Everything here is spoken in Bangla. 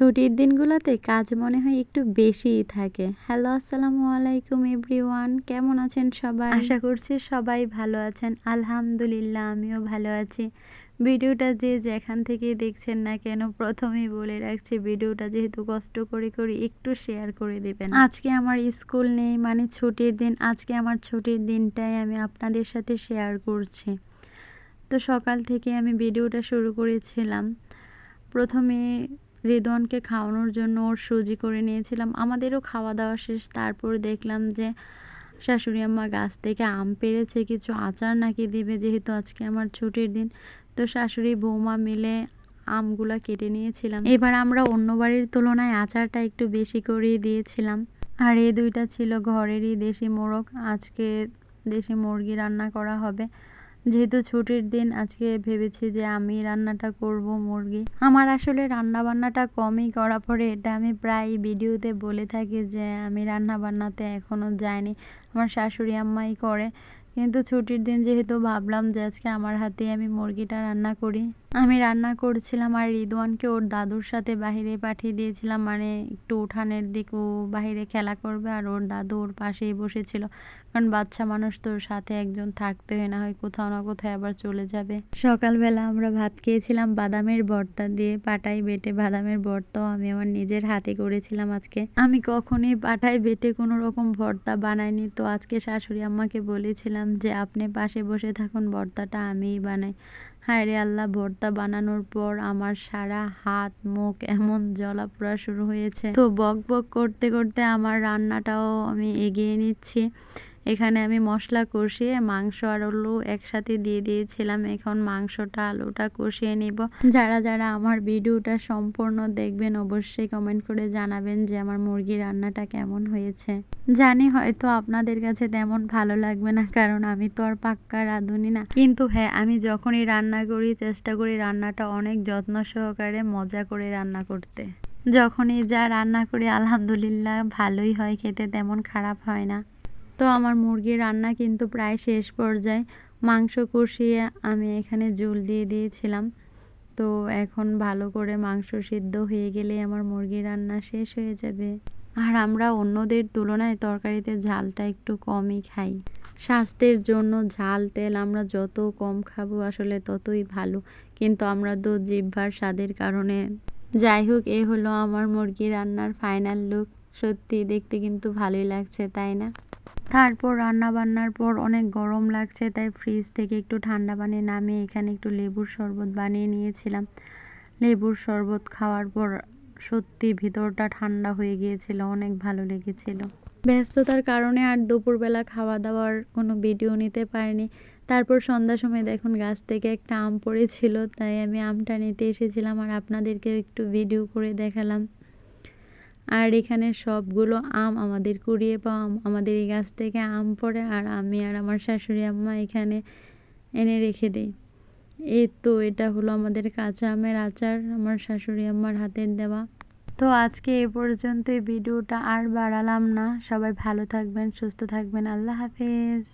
ছুটির দিনগুলোতে কাজ মনে হয় একটু বেশিই থাকে। হ্যালো আসসালামু আলাইকুম এভরিওয়ান কেমন আছেন সবাই? আশা করছি সবাই ভালো আছেন। আলহামদুলিল্লাহ, আমিও ভালো আছি। ভিডিওটা যে যেখান থেকে দেখছেন না কেন, প্রথমেই বলে রাখছি, ভিডিওটা যেহেতু কষ্ট করে করি একটু শেয়ার করে দেবেন। আজকে আমার স্কুল নেই মানে ছুটির দিন, আজকে আমার ছুটির দিনটাই আমি আপনাদের সাথে শেয়ার করছি। তো সকাল থেকে আমি ভিডিওটা শুরু করেছিলাম। প্রথমে রেদওয়ানকে খাওয়ানোর জন্য ওর সুজি করে নিয়েছিলাম। আমাদেরও খাওয়া দাওয়া শেষ। তারপর দেখলাম যে শাশুড়ি আম্মা গাছ থেকে আম পেরেছে, কিছু আচার নাকি দেবে যেহেতু আজকে আমার ছুটির দিন। তো শাশুড়ি, বৌমা মিলে আমগুলা কেটে নিয়েছিলাম। এবার আমরা অন্য বাড়ির তুলনায় আচারটা একটু বেশি করেই দিয়েছিলাম। আর এই দুইটা ছিল ঘরেরই দেশি মোরগ আজকে দেশি মুরগি রান্না করা হবে। যেহেতু ছুটির দিন, আজকে ভেবেছি যে আমি রান্নাটা করব মুরগি। আমার আসলে রান্না বান্নাটা কমই করা পরে এটা আমি প্রায় ভিডিওতে বলে থাকি যে আমি রান্না বান্নাতে এখনও যাইনি। আমার শাশুড়ি আম্মাই করে। কিন্তু ছুটির দিন যেহেতু ভাবলাম যে আজকে আমার হাতে আমি মুরগিটা রান্না করি। আমি রান্না করছিলাম আর রিদওয়ানকে ওর দাদুর সাথে বাহিরে পাঠিয়ে দিয়েছিলাম। মানে একটু উঠানের দিক ও বাহিরে খেলা করবে আর ওর দাদু ওর পাশেই বসেছিল। কারণ বাচ্চা মানুষ তো সাথে একজন থাকতে হয়, না হয় কোথাও না কোথাও আবার চলে যাবে। সকালবেলা আমরা ভাত খেয়েছিলাম, বাদামের ভর্তা দিয়ে পাটাই বেটে বাদামের ভর্তাও আমি আমার নিজের হাতে করেছিলাম আজকে। আমি কখনোই পাটাই বেটে কোনো রকম ভর্তা বানাইনি। তো আজকে শাশুড়ি আম্মাকে বলেছিলাম যে, আপনি পাশে বসে থাকুন, ভর্তাটা আমিই বানাই। হায় রে আল্লাহ ভর্তা বানানোর পর আমার সারা হাত, মুখ এমন জ্বলা পোড়া শুরু হয়েছে। তো বক বক করতে করতে আমার রান্নাটাও আমি এগিয়ে নিচ্ছি। এখানে আমি মশলা কষিয়ে মাংস আর আলু একসাথে দিয়ে দিয়েছিলাম। এখন মাংসটা, আলুটা কষিয়ে নিব। যারা যারা আমার ভিডিওটা সম্পূর্ণ দেখবেন, অবশ্যই কমেন্ট করে জানাবেন যে আমার মুরগি রান্নাটা কেমন হয়েছে। জানি হয়তো আপনাদের কাছে তেমন ভালো লাগবে না, কারণ আমি তো আর পাক্কা রাঁধুনি না। কিন্তু হ্যাঁ আমি যখনই রান্না করি, চেষ্টা করি রান্নাটা অনেক যত্ন সহকারে, মজা করে রান্না করতে। যখনই যা রান্না করি, আলহামদুলিল্লাহ ভালোই হয়, খেতে তেমন খারাপ হয় না। তো আমার মুরগির রান্না কিন্তু প্রায় শেষ পর্যায়ে। মাংস কষিয়ে আমি এখানে জল দিয়ে দিয়েছিলাম। তো এখন ভালো করে মাংস সিদ্ধ হয়ে গেলে আমার মুরগির রান্না শেষ হয়ে যাবে। আর আমরা অন্যদের তুলনায় তরকারিতে ঝালটা একটু কমই খাই। স্বাস্থ্যের জন্য ঝাল, তেল আমরা যত কম খাব আসলে ততই ভালো। কিন্তু আমরা তো জিহ্বার স্বাদের কারণে। যাই হোক, এ হলো আমার মুরগি রান্নার ফাইনাল লুক সত্যি দেখতে কিন্তু ভালোই লাগছে, তাই না? তারপর রান্না বান্নার পর অনেক গরম লাগছে, তাই ফ্রিজ থেকে একটু ঠান্ডা পানি নামিয়ে এখানে একটু লেবুর শরবত বানিয়ে নিয়েছিলাম। লেবুর শরবত খাওয়ার পর সত্যি ভিতরটা ঠান্ডা হয়ে গিয়েছিল, অনেক ভালো লেগেছিল। ব্যস্ততার কারণে আর দুপুরবেলা খাওয়া দাওয়ার কোনো ভিডিও নিতে পারিনি। তারপর সন্ধ্যার সময় দেখুন গাছ থেকে একটা আম পড়েছিল, তাই আমি আমটা নিতে এসেছিলাম আর আপনাদেরকেও একটু ভিডিও করে দেখালাম। আর এখানে সবগুলো আম আমাদের কুড়িয়ে পাওয়া আম, আমাদের এই গাছ থেকে আম পড়ে আর আমি আর আমার শাশুড়ি আম্মা এখানে এনে রেখে দিই। এই তো এটা হলো আমাদের কাঁচা আমের আচার, আমার শাশুড়ি আম্মার হাতের দেওয়া। তো আজকে এ পর্যন্তই, ভিডিওটা আর বাড়ালাম না। সবাই ভালো থাকবেন, সুস্থ থাকবেন। আল্লাহ হাফেজ।